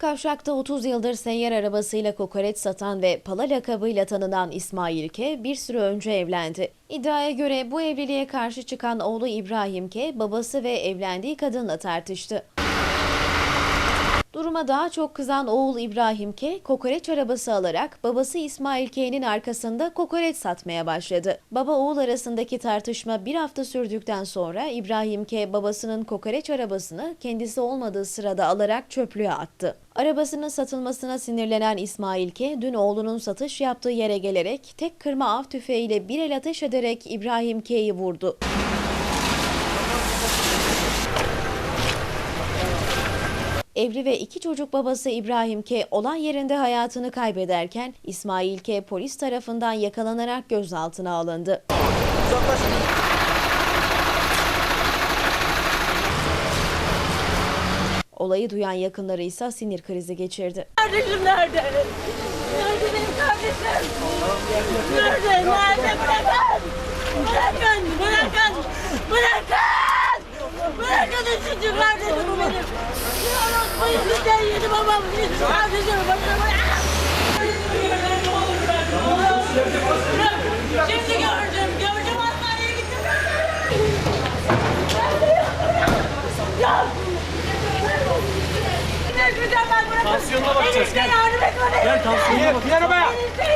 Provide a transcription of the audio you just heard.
Kavşak'ta 30 yıldır seyyar arabasıyla kokoreç satan ve pala lakabıyla tanınan İsmail K. bir süre önce evlendi. İddiaya göre bu evliliğe karşı çıkan oğlu İbrahim K. babası ve evlendiği kadınla tartıştı. Duruma daha çok kızan oğul İbrahim K. kokoreç arabası alarak babası İsmail K'nin arkasında kokoreç satmaya başladı. Baba oğul arasındaki tartışma bir hafta sürdükten sonra İbrahim K. babasının kokoreç arabasını kendisi olmadığı sırada alarak çöplüğe attı. Arabasının satılmasına sinirlenen İsmail K. dün oğlunun satış yaptığı yere gelerek tek kırma av tüfeğiyle bir el ateş ederek İbrahim K.'yi vurdu. Evli ve iki çocuk babası İbrahim K. olan yerinde hayatını kaybederken İsmail K. polis tarafından yakalanarak gözaltına alındı. Olayı duyan yakınları ise sinir krizi geçirdi. Kardeşim nerede? Nerede benim kardeşim? Nerede? Nerede? Bırakın! Bırakın! Bırakın! Bırakın! Bırakın üçüncü kardeşim benim. Bu yüzünden yedi babam. Kardeşim. Bırakın! Şimdi gördüm. Gördüm hastaneye gittim. Ya! Tansiyonuna bakacağız, gel. Gel tansiyonuna bak. Yardım et.